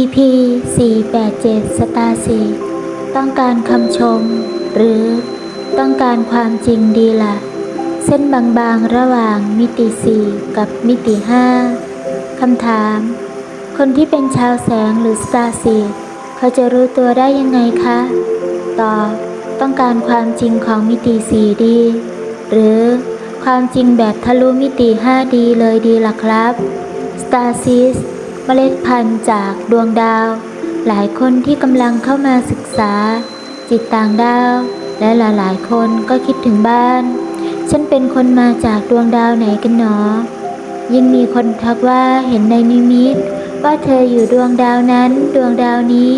EP 487 สตาสีต้องการคำชม หรือต้องการความจริงดีละ่ะ เส้นบางๆ ระหว่างมิติ 4 กับมิติ 5 คำถาม คนที่เป็นชาวแสงหรือสตาสีเขาจะรู้ตัวได้ยังไงคะ ตอบต้องการความจริงของมิติ 4 ดี หรือความจริงแบบทะลุมิติ 5 ดีเลยดีล่ะครับ Star Seeds เมล็ดพันธุ์จากดวงดาว หลายคนที่กำลังเข้ามาศึกษา จิตต่างดาว และหลายๆ คนก็คิดถึงบ้าน ฉันเป็นคนมาจากดวงดาวไหนกันหนอ ยิ่งมีคนทักว่าเห็นในนิมิต ว่าเธออยู่ดวงดาวนั้นดวงดาวนี้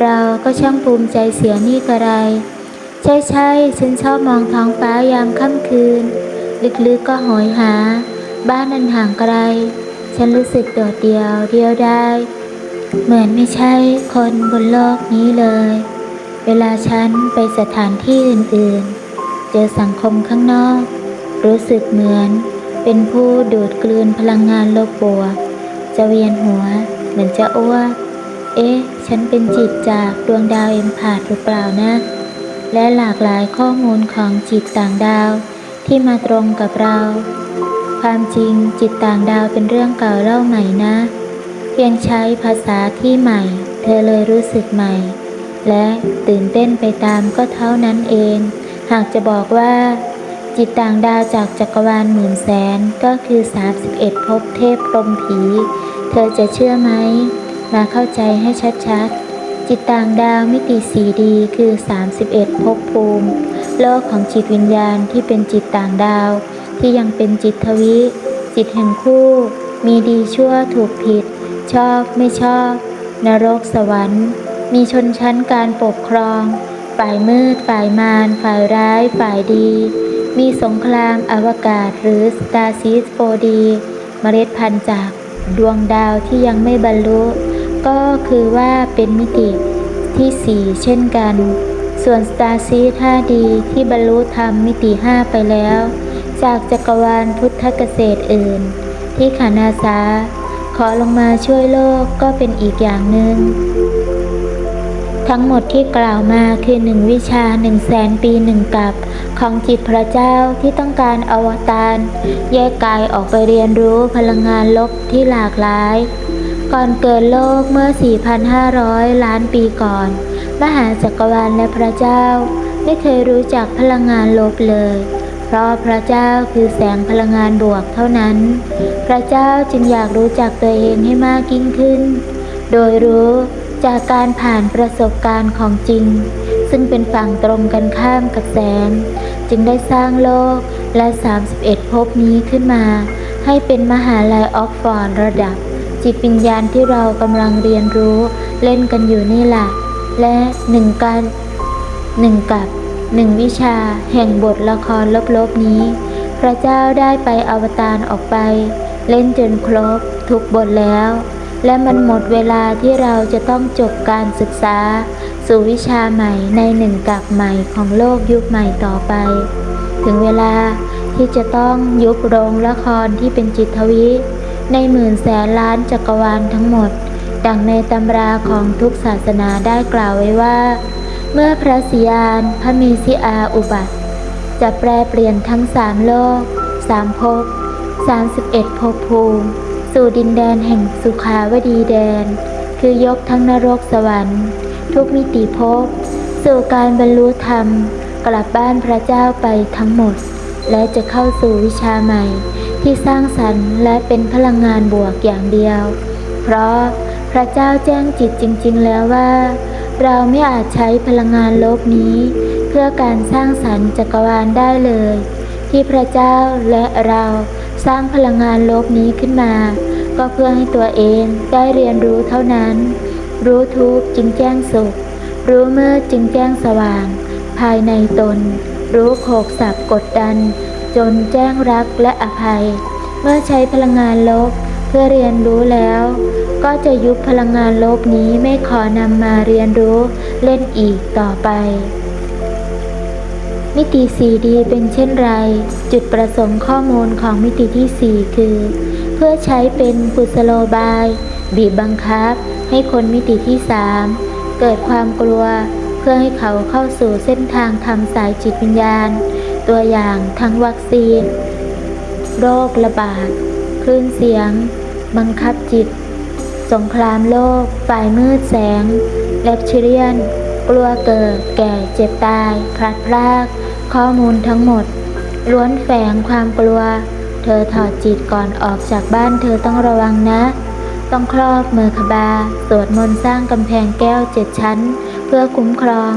เราก็ช่างภูมิใจเสียนี่กระไร ใช่ใช่ฉันชอบมองท้องฟ้ายามค่ำคืน ลึกๆก็โหยหา บ้านนันห่างไกล ฉันรู้สึกโดดเดี่ยวเดียวได้เหมือนไม่ใช่คนบนโลกนี้เลย เวลาฉันไปสถานที่อื่นๆ เจอสังคมข้างนอก รู้สึกเหมือนเป็นผู้ดูดกลืนพลังงานลบบวก จะเวียนหัวเหมือนจะอ้วก เอ๊ะ ฉันเป็นจิตจากดวงดาวเอ็มพาดหรือเปล่านะ และหลากหลายข้อมูลของจิตต่างดาวที่มาตรงกับเรา ความจริงจิตต่างดาวเป็นเรื่องเก่าเล่าใหม่นะ เพียงใช้ภาษาที่ใหม่ เธอเลยรู้สึกใหม่ และตื่นเต้นไปตามก็เท่านั้นเอง หากจะบอกว่า จิตต่างดาวจากจักรวาลหมื่นแสนก็คือ 31ภพเทพพรมผี เธอจะเชื่อไหม มาเข้าใจให้ชัดๆ จิตต่างดาวมิติสีดีคือ 31ภพภูมิ โลกของจิตวิญญาณที่เป็นจิตต่างดาว ที่ยังเป็นจิตทวิ จิตแห่งคู่ มีดีชั่วถูกผิด ชอบไม่ชอบ นรกสวรรค์ มีชนชั้นการปกครอง ฝ่ายมืด ฝ่ายมาร ฝ่ายร้าย ฝ่ายดี มีสงครามอวกาศหรือสตาร์ซีสโฟดีเมล็ดพันธุ์จากดวงดาวที่ยังไม่บรรลุ ก็คือว่าเป็นมิติที่สี่เช่นกัน ส่วนสตาร์ซีท่าดีที่บรรลุธรรมมิติห้าไปแล้ว จากจักรวาลพุทธเกษตรอื่น ที่ขานาซาขอลงมาช่วยโลกก็เป็นอีกอย่างหนึ่ง ทั้งหมดที่กล่าวมาคือหนึ่งวิชาหนึ่งแสนปีหนึ่งกับ ของจิตพระเจ้าที่ต้องการอวตารแยกกายออกไปเรียนรู้พลังงานลบที่หลากหลาย ก่อนเกิดโลกเมื่อ 4,500 ล้านปีก่อน มหาจักรวาลและพระเจ้า ไม่เคยรู้จักพลังงานลบเลย เพราะพระเจ้าคือแสงพลังงานบวกเท่านั้น พระเจ้าจึงอยากรู้จักตัวเองให้มากยิ่งขึ้น โดยรู้จากการผ่านประสบการณ์ของจริง ซึ่งเป็นฝั่งตรงกันข้ามกับแสง จึงได้สร้างโลกและ 31ภพนี้ขึ้นมา ให้เป็นมหาลัยออกฟอร์ดระดับ จิตวิญญาณที่เรากำลังเรียนรู้เล่นกันอยู่นี่แหละและหนึ่งการหนึ่งกับ หนึ่งวิชาแห่งบทละครลบๆนี้ พระเจ้าได้ไปอวตารออกไป เล่นจนครบทุกบทแล้ว และมันหมดเวลาที่เราจะต้องจบการศึกษา สู่วิชาใหม่ในหนึ่งกับใหม่ของโลกยุคใหม่ต่อไป ถึงเวลาที่จะต้องยุบโรงละครที่เป็นจิตทวิ ในหมื่นแสนล้านจักรวาลทั้งหมด ดังในตำราของทุกศาสนาได้กล่าวไว้ว่า เมื่อพระสิยานพระมีสิอาอุบัติ จะแปลเปลี่ยนทั้งสามโลกสามภพสามสิบเอ็ดภพภูมิ สู่ดินแดนแห่งสุขาวดีแดน คือยกทั้งนรกสวรรค์ ทุกมิติภพ สู่การบรรลุธรรม กลับบ้านพระเจ้าไปทั้งหมด และจะเข้าสู่วิชาใหม่ ที่สร้างสรรค์และเป็นพลังงานบวกอย่างเดียว เพราะพระเจ้าแจ้งจิตจริง ๆ แล้วว่า เราไม่อาจใช้พลังงานลบนี้ เพื่อการสร้างสรรค์จักรวาลได้เลย ที่พระเจ้าและเราสร้างพลังงานลบนี้ขึ้นมา ก็เพื่อให้ตัวเองได้เรียนรู้เท่านั้น รู้ทุกข์จึงแจ้งสุข รู้มืดจึงแจ้งสว่าง ภายในตน รู้โขกสับกดดัน จนแจ้งรักและอภัย เมื่อใช้พลังงานลบเพื่อเรียนรู้แล้ว ก็จะยุบพลังงานลบนี้ไม่ขอนำมาเรียนรู้เล่นอีกต่อไป มิติ 4D เป็นเช่นไร จุดประสงค์ข้อมูลของมิติที่ 4 คือ เพื่อใช้เป็นกุศโลบาย บีบบังคับ ให้คนมิติที่สามเกิดความกลัว เพื่อให้เขาเข้าสู่เส้นทางทำสายจิตวิญญาณ ตัวอย่างทั้งวัคซีน โรคระบาด คลื่นเสียง บังคับจิต สงครามโลก ฝ่ายมืดแสงแลบชิเรียน กลัวเกิด แก่เจ็บตาย พลัดพราก ข้อมูลทั้งหมด ล้วนแฝงความกลัว เธอถอดจิตก่อนออกจากบ้านเธอต้องระวังนะ ต้องครอบเมอคบา สวดมนต์สร้างกำแพงแก้วเจ็ดชั้น เพื่อคุ้มครอง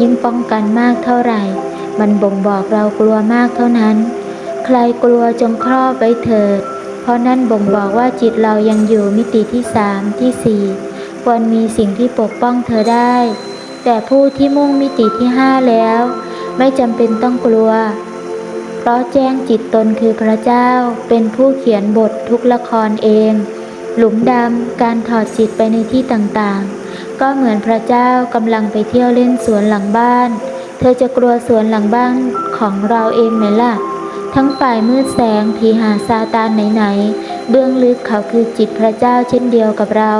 ยิ่งป้องกันมากเท่าไหร่ มันบ่งบอกเรากลัวมากเท่านั้น ใครกลัวจงครอบไว้เถิด เพราะนั่นบ่งบอกว่าจิตเรายังอยู่มิติที่สามที่สี่ควรมีสิ่งที่ปกป้องเธอได้ แต่ผู้ที่มุ่งมิติที่ห้าแล้ว ไม่จำเป็นต้องกลัว เพราะแจ้งจิตตนคือพระเจ้าเป็นผู้เขียนบททุกละครเอง หลุมดำการถอดจิตไปในที่ต่างๆ ก็เหมือนพระเจ้ากำลังไปเที่ยวเล่นสวนหลังบ้าน เธอจะกลัวสวนหลังบ้านของเราเองไหมล่ะ ทั้งฝ่ายมืดแสงผีหาซาตานไหนๆเบื้องลึกเขาคือจิตพระเจ้าเช่นเดียวกับเรา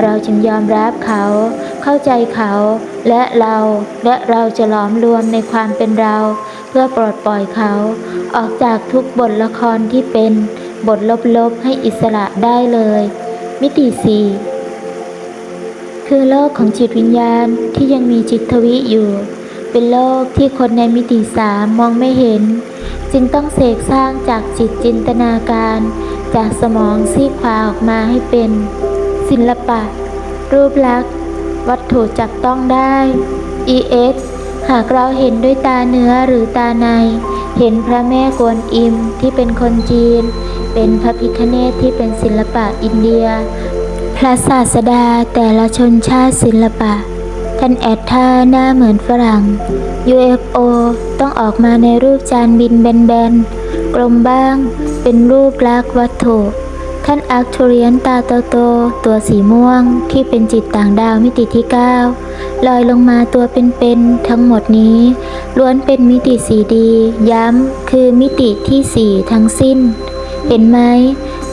เราจึงยอมรับเขา เข้าใจเขา และเราและเราจะหลอมรวมในความเป็นเรา เพื่อปลดปล่อยเขา ออกจากทุกบทละครที่เป็นบทลบๆให้อิสระได้เลย มิติสี่คือโลกของจิตวิญญาณที่ยังมีจิตทวิอยู่ เป็นโลกที่คนในมิติสามมองไม่เห็น จึงต้องเสกสร้างจากจิตจินตนาการ จากสมองซีกขวาออกมาให้เป็น ศิลปะ รูปลักษณ์ วัตถุจับต้องได้ ES หากเราเห็นด้วยตาเนื้อหรือตาใน เห็นพระแม่กวนอิมที่เป็นคนจีน เป็นพระพิคเนตที่เป็นศิลปะอินเดีย พระศาสดาแต่ละชนชาติศิลปะ ท่านแอดท่าหน้าเหมือนฝรั่ง UFO ต้องออกมาในรูปจานบินแบนๆ กลมบ้าง เป็นรูปลักษณ์วัตถุ ท่านอาร์คทูเรียนตาโตๆตัวสีม่วงที่เป็นจิตต่างดาวมิติที่ 9 ลอยลงมาตัวเป็นๆ ทั้งหมดนี้ ล้วนเป็นมิติสีดี ย้ำ คือมิติที่สี่ทั้งสิ้น เห็นไหม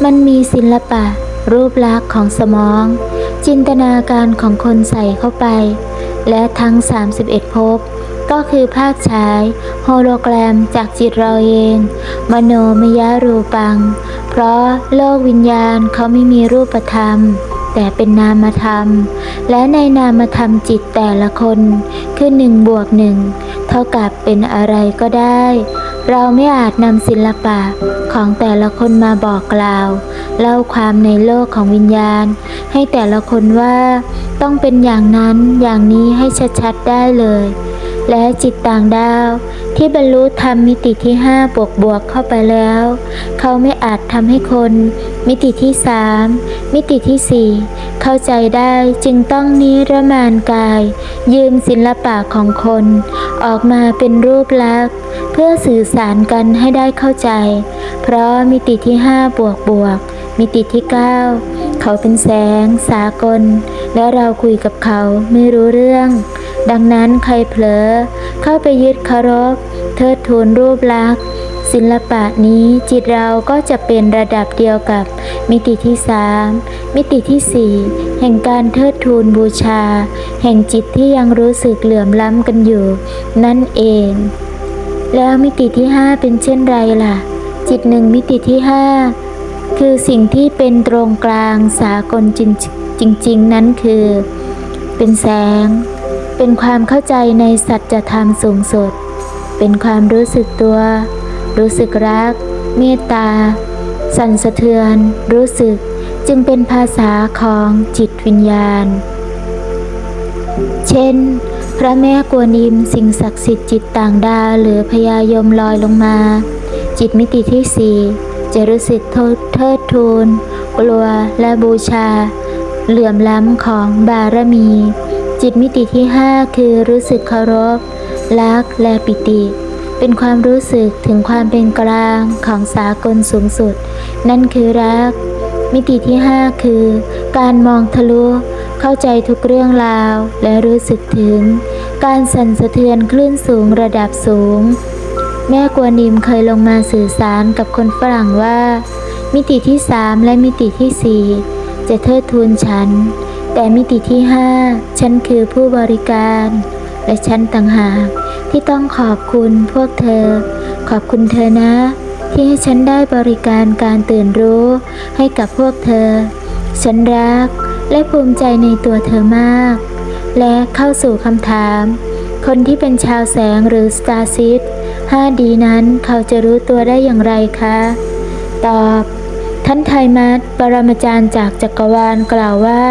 มันมีศิลปะ รูปลักษณ์ของสมองจินตนาการของคนใส่เข้าไป และทั้ง 31ภพก็คือภาพฉาย โฮโลแกรมจากจิตเราเอง มโนมยรูปัง เพราะโลกวิญญาณเขาไม่มีรูปธรรม แต่เป็นนามธรรม และในนามธรรมจิตแต่ละคนคือหนึ่งบวกหนึ่งเท่ากับเป็นอะไรก็ได้ เราไม่อาจนำศิลปะของแต่ละคนมาบอกกล่าว เล่าความในโลกของวิญญาณ ให้แต่ละคนว่า ต้องเป็นอย่างนั้นอย่างนี้ให้ชัดๆได้เลย และจิตต่างดาวที่บรรลุธรรมมิติที่ห้าบวกบวกเข้าไปแล้ว เขาไม่อาจทำให้คน มิติที่สามมิติที่สี่เข้าใจได้จึงต้องนิรมานกาย ยืมศิลปะของคน ออกมาเป็นรูปลักษณ์ เพื่อสื่อสารกันให้ได้เข้าใจ เพราะมิติที่ห้าบวกบวกมิติที่เก้า เขาเป็นแสง สากล และเราคุยกับเขาไม่รู้เรื่อง ดังนั้นใครเผลอ เข้าไปยึดคารพเทิดทูนรูปลักษณ์ศิลปะนี้จิตเราก็จะเป็นระดับเดียวกับมิติที่สามมิติที่สี่แห่งการเทิดทูนบูชา แห่งจิตที่ยังรู้สึกเหลื่อมล้ำกันอยู่ นั่นเอง แล้วมิติที่ห้าเป็นเช่นไรล่ะ จิตหนึ่งมิติที่ห้า คือสิ่งที่เป็นตรงกลางสากลจริงจริง ๆ นั้นคือ เป็นแสง เป็นความเข้าใจในสัจธรรมสูงสุด เป็นความรู้สึกตัว รู้สึกรัก เมตตา สั่นสะเทือน รู้สึกจึงเป็นภาษาของจิตวิญญาณ เช่น พระแม่กวนอิมสิ่งศักดิ์สิทธิ์จิตต่างดาหรือพญายมลอยลงมา จิตมิติที่สี่ จะรู้สึกเทิดทูน กลัวและบูชา เหลื่อมล้ำของบารมี จิตมิติที่ห้าคือรู้สึกเคารพรักและปิติ เป็นความรู้สึกถึงความเป็นกลางของสากลสูงสุด นั่นคือรัก มิติที่ห้าคือ การมองทะลุเข้าใจทุกเรื่องราวและรู้สึกถึง การสั่นสะเทือนคลื่นสูงระดับสูง แม่กวนอิมเคยลงมาสื่อสารกับคนฝรั่งว่า มิติที่สามและมิติที่สี่จะเทิดทูนฉันแแต่มิติที่ห้าฉันคือผู้บริการ และฉันต่างหากที่ต้องขอบคุณพวกเธอ ขอบคุณเธอนะ ที่ให้ฉันได้บริการการตื่นรู้ให้กับพวกเธอ ฉันรักและภูมิใจในตัวเธอมาก และเข้าสู่คำถาม คนที่เป็นชาวแสงหรือสตาร์ซิต 5D นั้นเขาจะรู้ตัวได้อย่างไรคะ ตอบ ท่านไทมัสปรมาจารย์จากจักรวาลกล่าวว่า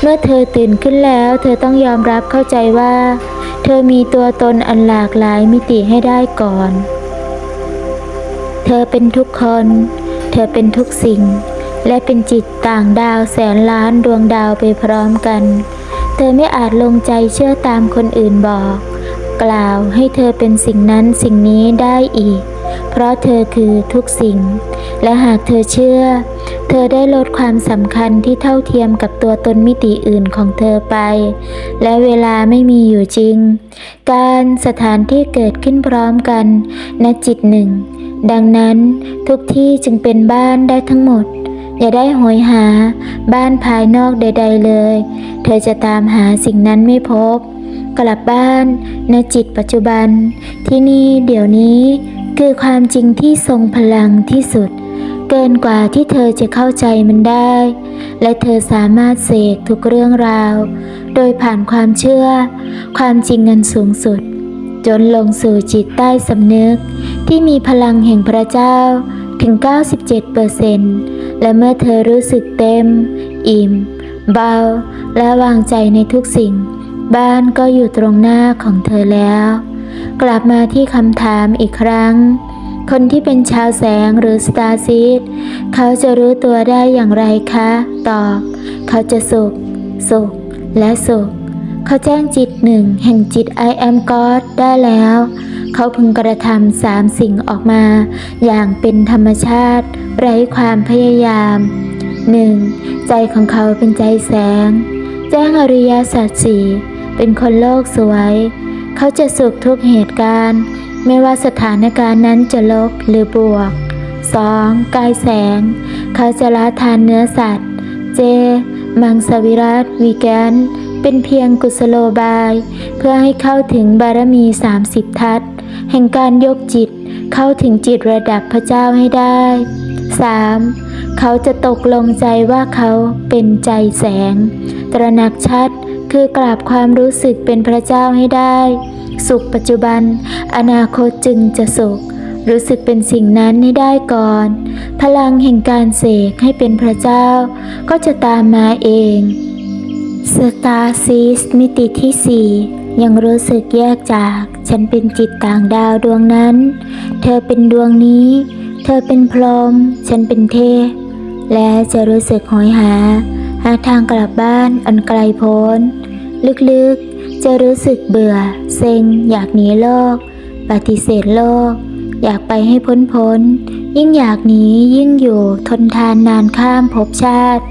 เมื่อเธอตื่นขึ้นแล้ว เธอต้องยอมรับเข้าใจว่า เธอมีตัวตนอันหลากหลายมิติให้ได้ก่อน เธอเป็นทุกคน เธอเป็นทุกสิ่ง และเป็นจิตต่างดาวแสนล้านดวงดาวไปพร้อมกัน เธอไม่อาจลงใจเชื่อตามคนอื่นบอก กล่าวให้เธอเป็นสิ่งนั้นสิ่งนี้ได้อีก เพราะเธอคือทุกสิ่ง และหากเธอเชื่อ เธอได้ลดความสำคัญที่เท่าเทียมกับตัวตนมิติอื่นของเธอไป และเวลาไม่มีอยู่จริง การสถานที่เกิดขึ้นพร้อมกันณจิตหนึ่ง ดังนั้นทุกที่จึงเป็นบ้านได้ทั้งหมดอย่าได้โหยหาบ้านภายนอกใด ๆเลย เธอจะตามหาสิ่งนั้นไม่พบ กลับบ้านณจิตปัจจุบัน ที่นี่เดี๋ยวนี้คือความจริงที่ทรงพลังที่สุด เกินกว่าที่เธอจะเข้าใจมันได้ และเธอสามารถเสกทุกเรื่องราว โดยผ่านความเชื่อ ความจริงอันสูงสุด จนลงสู่จิตใต้สำนึก ที่มีพลังแห่งพระเจ้าถึง 97%และเมื่อเธอรู้สึกเต็ม อิ่ม เบา และวางใจในทุกสิ่ง บ้านก็อยู่ตรงหน้าของเธอแล้ว กลับมาที่คำถามอีกครั้ง คนที่เป็นชาวแสงหรือสตาร์ซีดเขาจะรู้ตัวได้อย่างไรคะ ตอบ เขาจะสุข สุข และสุข เขาแจ้งจิตหนึ่งแห่งจิต I am God ได้แล้ว เขาพึงกระทำสามสิ่งออกมา อย่างเป็นธรรมชาติ ไร้ความพยายาม 1. ใจของเขาเป็นใจแสง แจ้งอริยสัจสี่ เป็นคนโลกสวย เขาจะสุขทุกเหตุการณ์ ไม่ว่าสถานการณ์นั้นจะลบหรือบวก 2. กายแสง เขาจะละทานเนื้อสัตว์ เจ มังสวิรัตวีแกน เป็นเพียงกุศโลบาย เพื่อให้เข้าถึงบารมี 30 ทัศแห่งการยกจิตเข้าถึงจิตระดับพระเจ้าให้ได้ 3. เขาจะตกลงใจว่าเขาเป็นใจแสง ตระหนักชัด คือกราบความรู้สึกเป็นพระเจ้าให้ได้ สุขปัจจุบัน อนาคตจึงจะสุข รู้สึกเป็นสิ่งนั้นให้ได้ก่อน พลังแห่งการเสกให้เป็นพระเจ้า ก็จะตามมาเองสตาร์ซีสมิติที่สี่ยังรู้สึกแยกจาก ฉันเป็นจิตต่างดาวดวงนั้น เธอเป็นดวงนี้ เธอเป็นพรหมฉันเป็นเทพและจะรู้สึกหอยหา หาทางกลับบ้านอันไกลโพ้น ลึกๆ จะรู้สึกเบื่อ เซ็ง อยากหนีโลก ปฏิเสธโลก อยากไปให้พ้นพ้น ยิ่งอยากหนียิ่งอยู่ทนทานนานข้ามภพชาติ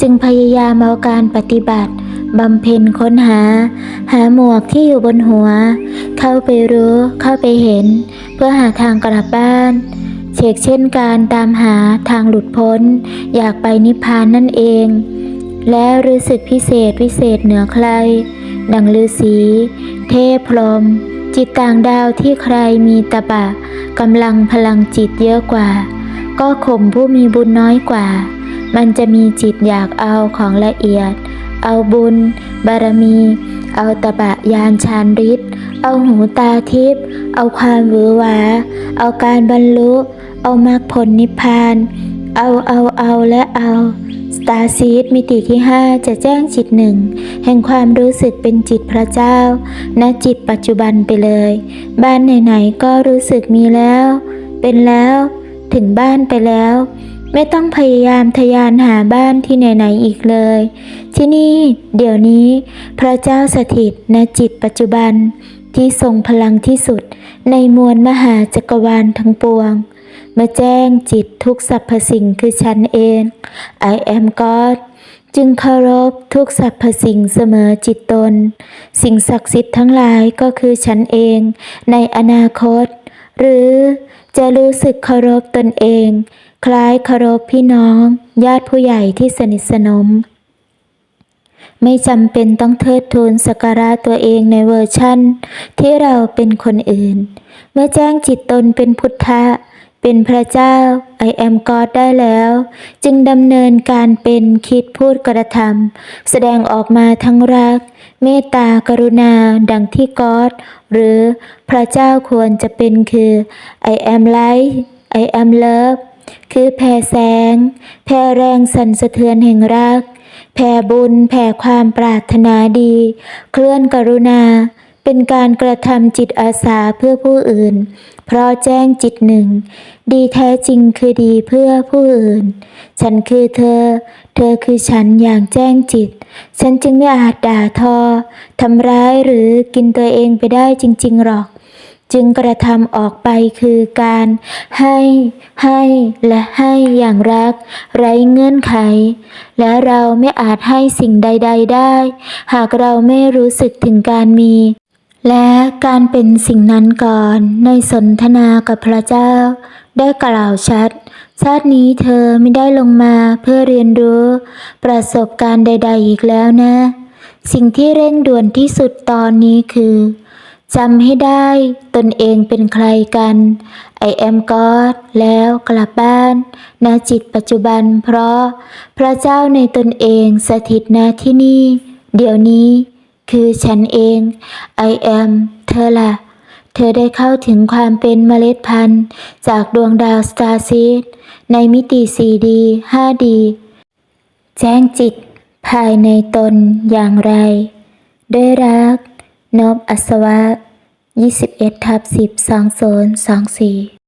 จึงพยายามเอาการปฏิบัติบำเพ็ญค้นหา หาหมวกที่อยู่บนหัว เข้าไปรู้เข้าไปเห็น เพื่อหาทางกลับบ้านเชกเช่นการตามหาทางหลุดพ้น อยากไปนิพพานนั่นเอง และรู้สึกพิเศษวิเศษเหนือใคร ดังฤาษีเทพพรหมจิตต่างดาวที่ใครมีตะบะกำลังพลังจิตเยอะกว่า ก็ข่มผู้มีบุญน้อยกว่า มันจะมีจิตอยากเอาของละเอียด เอาบุญ บารมี เอาตะบะยานชานฤทธิ์เอาหูตาทิพย์เอาความหวือหวา เอาการบรรลุ เอามรรคผลนิพพาน เอาเอาเอาและเอา ตาซีดมิติที่ 5 จะแจ้งจิตหนึ่งแห่งความรู้สึกเป็นจิตพระเจ้า ณจิตปัจจุบันไปเลย บ้านไหนๆก็รู้สึกมีแล้ว เป็นแล้ว ถึงบ้านไปแล้ว ไม่ต้องพยายามทะยานหาบ้านที่ไหนๆอีกเลย ที่นี่ เดี๋ยวนี้ พระเจ้าสถิตณจิตปัจจุบันที่ทรงพลังที่สุดในมวลมหาจักรวาลทั้งปวง มาแจ้งจิตทุกสรรพสิ่งคือฉันเอง I am God จึงเคารพทุกสรรพสิ่งเสมอจิตตน สิ่งศักดิ์สิทธิ์ทั้งหลายก็คือฉันเองในอนาคต หรือจะรู้สึกเคารพตนเอง คล้ายเคารพพี่น้อง ญาติผู้ใหญ่ที่สนิทสนม ไม่จำเป็นต้องเทิดทูนสักการะตัวเองในเวอร์ชั่น ที่เราเป็นคนอื่น เมื่อแจ้งจิตตนเป็นพุทธะ เป็นพระเจ้า I am God ได้แล้ว จึงดำเนินการเป็นคิดพูดกระทำแสดงออกมาทั้งรัก เมตตากรุณาดังที่กอดหรือพระเจ้าควรจะเป็นคือ I am light I am love คือแผ่แสง แผ่แรงสั่นสะเทือนแห่งรัก แผ่บุญ แผ่ความปรารถนาดี เคลื่อนกรุณา เป็นการกระทำจิตอาสาเพื่อผู้อื่น เพราะแจ้งจิตหนึ่ง ดีแท้จริงคือดีเพื่อผู้อื่น ฉันคือเธอ เธอคือฉันอย่างแจ้งจิต ฉันจึงไม่อาจด่าทอทำร้ายหรือกินตัวเองไปได้จริง ๆ หรอก จึงกระทำออกไปคือการให้ ให้และให้อย่างรัก ไร้เงื่อนไข และเราไม่อาจให้สิ่งใด ๆ ได้ หากเราไม่รู้สึกถึงการมี และการเป็นสิ่งนั้นก่อนในสนทนากับพระเจ้า ได้กล่าวชัด ชาตินี้เธอไม่ได้ลงมาเพื่อเรียนรู้ ประสบการณ์ใด ๆ อีกแล้วนะ สิ่งที่เร่งด่วนที่สุดตอนนี้คือจำให้ได้ตนเองเป็นใครกัน I am God แล้วกลับบ้านณจิตปัจจุบันเพราะพระเจ้าในตนเองสถิตณที่นี่ เดี๋ยวนี้ คือฉันเอง I am เธอล่ะ เธอได้เข้าถึงความเป็นเมล็ดพันธุ์ จากดวงดาวสตาร์ซีดในมิติ 4D 5D แจ้งจิต ภายในตนอย่างไร ด้วยรัก นบอัศวะ 21ทับ10 2024